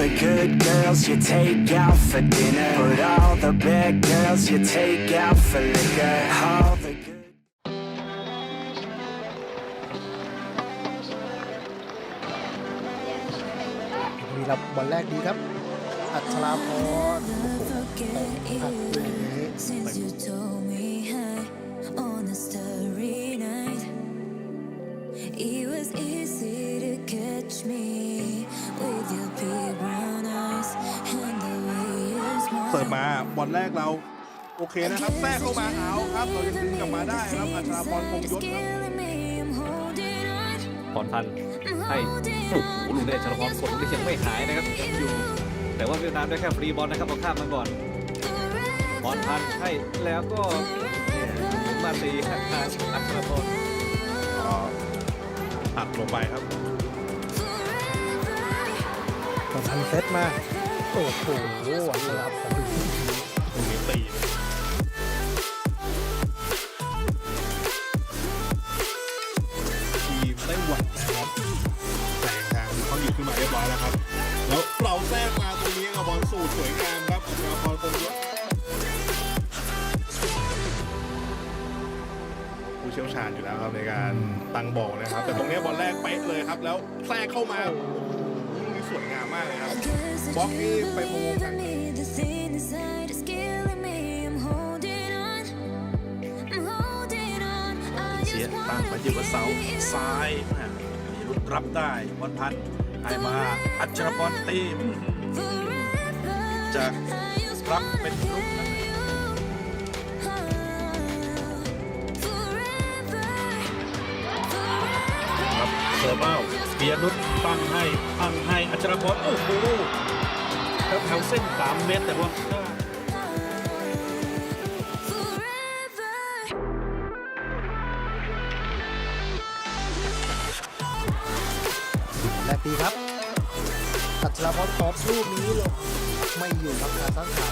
the good girls you take out for dinner. But all the bad girls you take out for liquor. All the good มีรับบอลแรกดีครับอัชราพรโอ้โหอัดลูกนี้ Since you told me hi on a starry night, it was easy to catch me มาบอลแรกเรา โอเคนะครับแทรกเข้ามาเอาครับเรายังดึงกลับมาได้ครับอัชราพรคงยศครับ Killing me, I'm holding on, พรพันธ์ I'm ให้ holding โอ้โหลูกเดชชลพรกดลูกนี้ยังไม่หายนะครับยังอยู่ แต่ว่าเวียดนามได้แค่ฟรีบอลนะครับเอาข้ามมาก่อนพรพันธ์ให้แล้วก็เนี่ยหมุนมาตีข้างทางอัครพรก็ตัดลงไปครับบอลทันเซตมา โอ้โหอัชราพรตรงนี้ตีทีมไต้หวันนะครับแซงทางเขาหยิบขึ้นมาเรียบร้อยแล้วครับ แล้วเราแทรกมาตรงนี้กับบอลสูตรสวยงามครับอัชราพรคงยศผู้เชี่ยวชาญอยู่แล้วครับในการตั้งบอลนะครับ แต่ตรงนี้บอลแรกเป๊ะเลยครับ แล้วแทรกเข้ามาโอ้โหลูกนี้สวยงามมากเลยครับ บล็อกนี่ไปพะวงทาง The thing inside is killing me. I'm holding on. I'm holding on. I เสียตั้งมา wanna อยู่กับเสาซ้ายมีรุดรับได้วันพันธ์ให้มาอัชรพรตีอื้อหือ forever. จะ I just รับเป็นรุกนะครับเสิร์ฟเอาเปียนุชตั้งให้ตั้งให้อัชรพรโอ้โห แถวๆเส้นสามเมตรแต่ว่าแรกดีครับอัชราพรตอบลูกนี้ลงไม่อยู่ครับการตั้งขา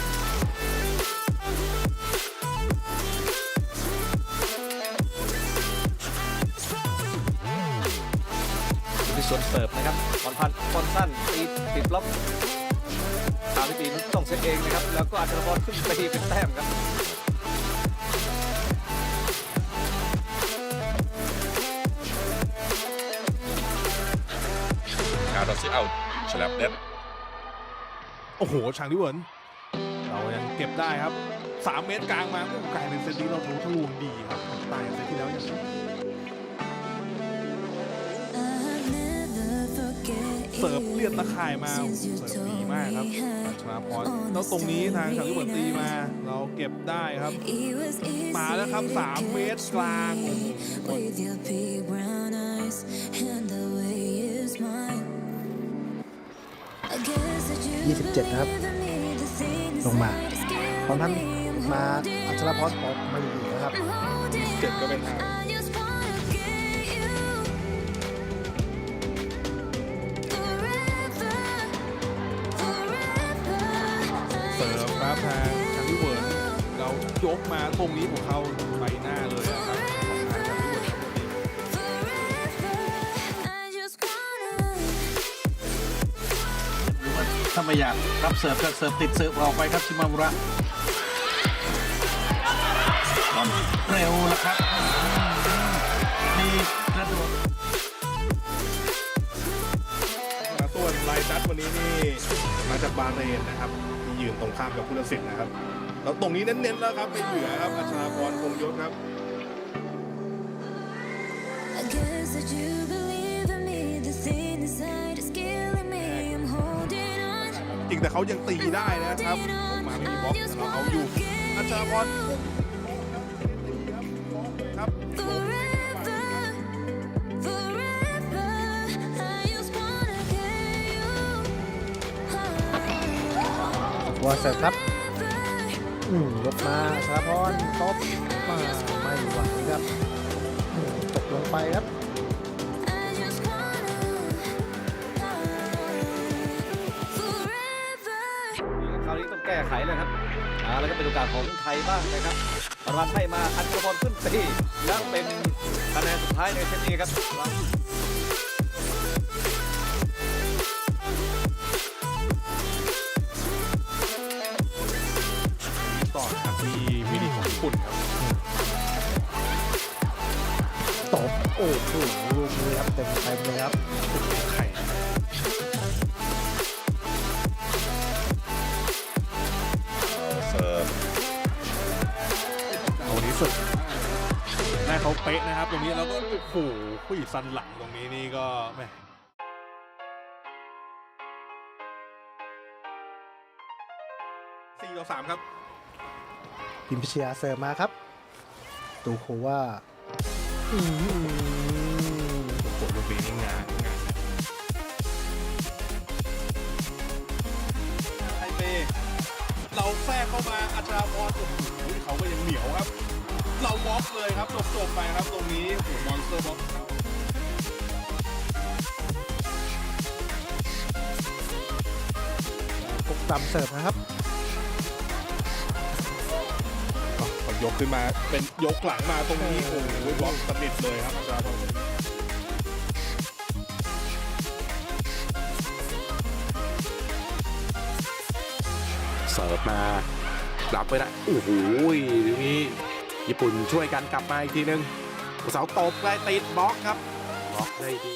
อยู่ที่ส่วนเสิร์ฟนะครับพรพันธ์บอลสั้นตีติดบล็อก ตามที่ปีนต้องเซตเองนะครับ แล้วก็อัครพรขึ้นไปเป็นแต้มครับการเราซิเอาฉลับเน็ตโอ้โหชางดิเวิร์นเรายังเก็บได้ครับ 3 เมตรกลางมาโอ้กลายเป็นเซตนี้เราทะลุทะลวงดีครับตายเซตที่แล้วยัง เสิร์ฟเลียดตะข่ายมาโอ้โหเสิร์ฟดีมากครับอัชราพรแล้วตรงนี้ทางชางดิเวิร์นตีมา เราเก็บได้ครับ มาแล้วครับ 3 เมตรกลางโอ้โห With your big brown eyes and the way you smile. I guess that you 27นะครับ believe in me, the things ลงมา that is killing พรพันธ์ me. I'm มา holding อัชราพรตอบไม่อยู่นะครับ I'm holding เจ็ดก็เป็นทาง ทางชางดิเวิร์นเรายกมาตรงนี้ของเขาใบหน้าเลยอะครับของทางชางดิเวิร์นครับ I just wanna หรือว่าถ้าไม่อยากรับเสิร์ฟก็เสิร์ฟติดเสิร์ฟออกไปครับชิมามุระบอลเร็วนะครับมีกระโดดมาตัวลายจัดวันนี้นี่มาจากบาห์เรนนะครับที่ยืน ตรงข้ามกับพุทธศิษย์นะครับ แล้วตรงนี้เน้นๆแล้วครับไม่เหลือครับอัชราพรคงยศครับ I guess that you believe in me. The thing inside is killing me. I'm holding on. จริงแต่เขายังตีได้นะครับออกมาไม่มีบล็อกแต่เราเอาอยู่อัชราพรครับ Forever, วอเสร์ฟครับ อืมยกมาอัชาพรตบมาไม่ไหวครับตกลงไปครับคราวนี้ต้องแก้ไขเลยครับเอาแล้วก็เป็นโอกาสของไทยบ้างนะครับปรวันให้มาอัครพรขึ้นตีแล้วเป็นคะแนนสุดท้ายในเซตนี้ครับ นี่ครับเต็มเต็มเลยครับไข่เสิร์ฟเอานี้สุดได้เขาเป๊ะนะครับ ตรงนี้แล้วก็โอ้โหผู้หญิสันหลังตรงนี้นี่ก็แหมสี่ต่อสามครับพิมพิชยาเสิร์ฟมาครับ ตูโคว่า อื้อหือโอ้โหลูกนี้นี่งานงานไทเปเราแทรกเข้ามาอัชราพรโอ้โหเขาก็ยังเหนียวครับ เราบล็อกเลยครับจบๆไปครับตรงนี้โอ้มอนสเตอร์บล็อกกกตำเสิร์ฟนะครับ ยกขึ้นมาเป็นยกหลังมาตรงนี้โอ้โหบล็อกสนิทเลยครับอัชราพรเสิร์ฟมารับไปได้โอ้โหทีนี้ญี่ปุ่นช่วยกันกลับมาอีกทีนึงเสาตบไปติดบล็อกครับบล็อกได้ดี